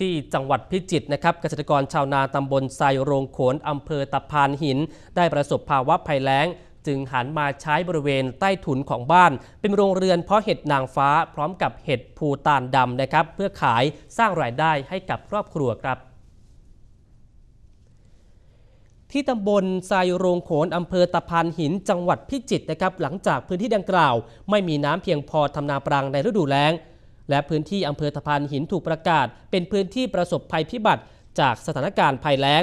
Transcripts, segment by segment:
ที่จังหวัดพิจิตรนะครับเกษตรกรชาวนาตำบลไซโรงโขนอำเภอตะพานหิน ได้ประสบภาวะภัยแล้ง จึงหันมาใช้บริเวณใต้ถุนของบ้าน เป็นโรงเรือนเพาะเห็ดนางฟ้าพร้อมกับเห็ดภูตานดำนะครับ เพื่อขายสร้างรายได้ให้กับครอบครัวครับที่ตำบลทรายโรงโขนอำเภอตะพานหินจังหวัดพิจิตรนะครับ หลังจากพื้นที่ดังกล่าว ไม่มีน้ำเพียงพอทำนาปรังในฤดูแล้ง และพื้นที่อำเภอตะพานหินถูกประกาศ เป็นพื้นที่ประสบภัยพิบัติ จากสถานการณ์ภัยแล้ง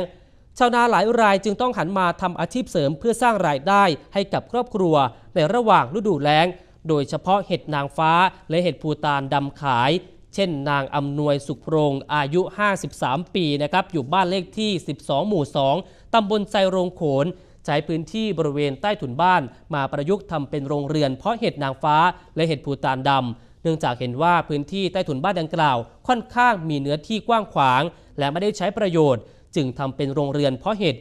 ชาวนาหลายรายจึงต้องหันมาทำอาชีพเสริมเพื่อสร้างรายได้ให้กับครอบครัว ในระหว่างฤดูแล้ง โดยเฉพาะเห็ดนางฟ้าและเห็ดภูตานดำขาย เช่น นางอำนวยสุขโพรงอายุ 53 ปีนะครับอยู่บ้านเลขที่ 12 หมู่ 2 ตำบลไซโรงโขนใช้พื้นที่บริเวณใต้ถุนบ้านมาประยุกต์ทำเป็นโรงเรือนเพาะเห็ดนางฟ้าและเห็ดภูตานดำ เนื่องจากเห็นว่าพื้นที่ใต้ถุนบ้านดังกล่าว ค่อนข้างมีเนื้อที่กว้างขวาง และไม่ได้ใช้ประโยชน์ จึงทำเป็นโรงเรือนเพาะเห็ด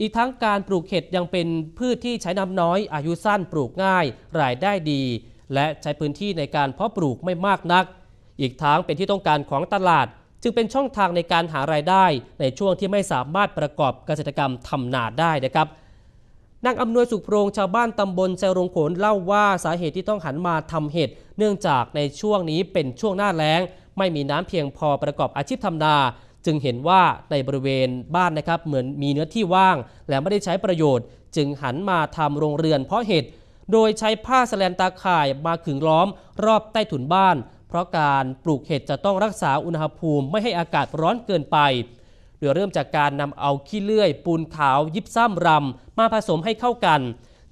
อีกทั้งการปลูกเห็ดยังเป็นพืชที่ใช้น้ำน้อย อายุสั้นปลูกง่าย รายได้ดี และใช้พื้นที่ในการเพาะปลูกไม่มากนัก อีกทั้งเป็นที่ต้องการของตลาด จึงเป็นช่องทางในการหารายได้ในช่วงที่ไม่สามารถประกอบเกษตรกรรมทำนาได้นะครับ นางอำนวยสุขโรงชาวบ้านตำบลเซรงโขนเล่าว่าสาเหตุที่ต้องหันมาทำเห็ดเนื่องจากในช่วงนี้เป็นช่วงหน้าแล้ง ไม่มีน้ำเพียงพอประกอบอาชีพทำนา จึงเห็นว่าในบริเวณบ้านนะครับเหมือนมีเนื้อที่ว่าง และไม่ได้ใช้ประโยชน์ จึงหันมาทำโรงเรือนเพาะเห็ดโดยใช้ผ้าแสแลนตาข่ายมาขึงล้อม รอบใต้ถุนบ้าน เพราะการปลูกเห็ดจะต้องรักษาอุณหภูมิไม่ให้อากาศร้อนเกินไป โดยเริ่มจากการนำเอาขี้เลื่อย ปูนขาว ยิบซ้ำรำมาผสมให้เข้ากัน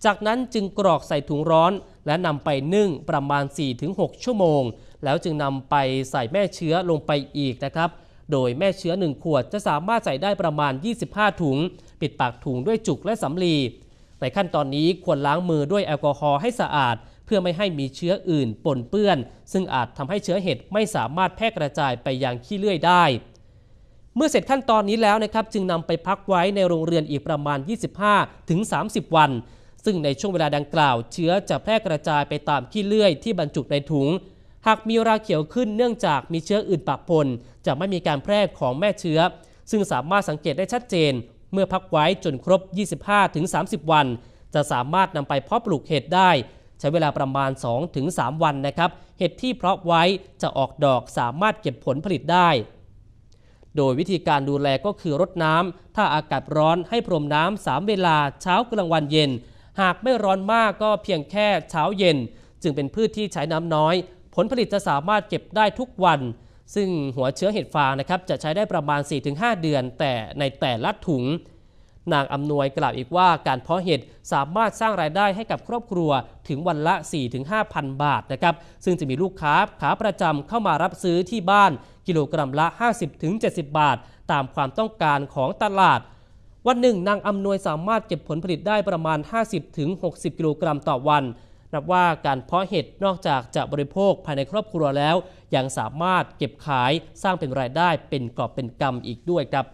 จากนั้นจึงกรอกใส่ถุงร้อน และนำไปนึ่งประมาณ 4-6 ชั่วโมง แล้วจึงนำไปใส่แม่เชื้อลงไปอีกนะครับ โดยแม่เชื้อ 1 ขวดจะสามารถใส่ได้ประมาณ 25 ถุง ปิดปากถุงด้วยจุกและสำลีในขั้นตอนนี้ควรล้างมือด้วยแอลกอฮอล์ให้สะอาด เพื่อไม่ให้มีเชื้ออื่นปนเปื้อน ซึ่งอาจทำให้เชื้อเห็ดไม่สามารถแพร่กระจายไปยังขี้เลื่อยได้ เมื่อเสร็จขั้นตอนนี้แล้วนะครับจึงนำไปพักไว้ในโรงเรือนอีกประมาณ 25ถึง30 วัน ซึ่งในช่วงเวลาดังกล่าว เชื้อจะแพร่กระจายไปตามขี้เลื่อยที่บรรจุในถุง หากมีราเขียวขึ้นเนื่องจากมีเชื้ออื่นปะปนจะไม่มีการแพร่ของแม่เชื้อ ซึ่งสามารถสังเกตได้ชัดเจน เมื่อพักไว้จนครบ 25ถึง30 วัน จะสามารถนำไปเพาะปลูกเห็ดได้ ใช้เวลาประมาณ 2-3 วันนะครับเห็ดที่เพาะไว้จะออกดอกสามารถเก็บผลผลิตได้ โดยวิธีการดูแลก็คือรดน้ำ ถ้าอากาศร้อนให้พรมน้ำ3เวลาเช้ากลางวันเย็น หากไม่ร้อนมากก็เพียงแค่เช้าเย็น จึงเป็นพืชที่ใช้น้ำน้อย ผลผลิตจะสามารถเก็บได้ทุกวัน ซึ่งหัวเชื้อเห็ดฟางนะครับจะใช้ได้ประมาณ 4-5 เดือน แต่ในแต่ละถุง นางอำนวยกล่าวอีกว่าการเพาะเห็ดสามารถสร้างรายได้ให้กับครอบครัวถึงวันละ 4-5,000 บาทนะครับ ซึ่งจะมีลูกค้าขาประจำเข้ามารับซื้อที่บ้านกิโลกรัมละ 50-70 บาท ตามความต้องการของตลาด วันหนึ่งนางอำนวยสามารถเก็บผลผลิตได้ประมาณ 50-60 กิโลกรัมต่อวันนับว่าการเพาะเห็ดนอกจากจะบริโภคภายในครอบครัวแล้ว ยังสามารถเก็บขายสร้างเป็นรายได้เป็นกอบเป็นกำอีกด้วยครับ